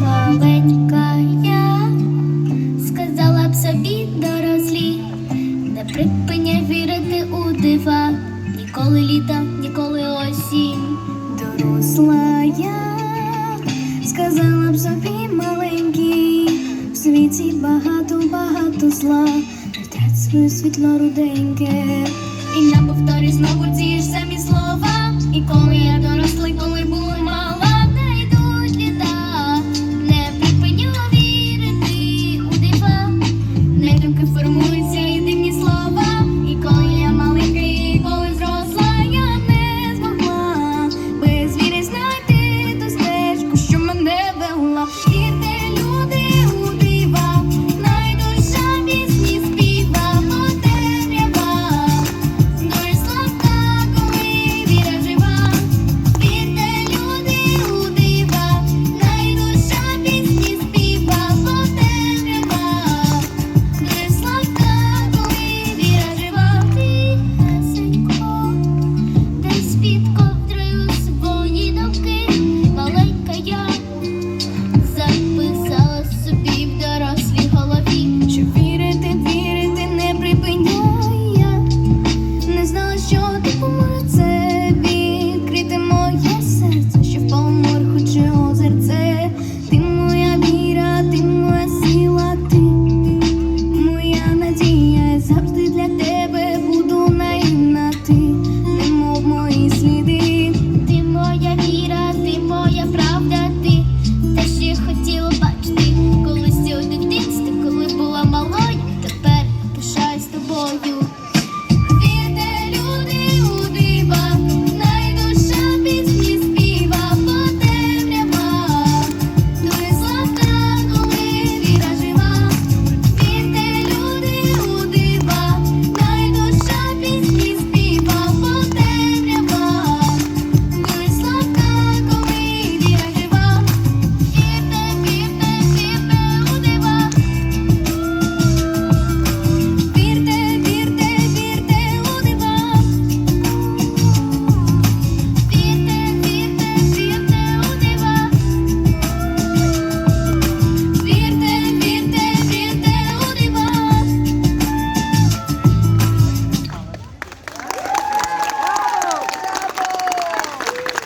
Маленькая, сказала б собі дорослі, не припиня вірити у дифа, Ніколи літа, ніколи осінь. Доросла я, сказала б собі маленький, в світі багато, багато зла, світла руденьке.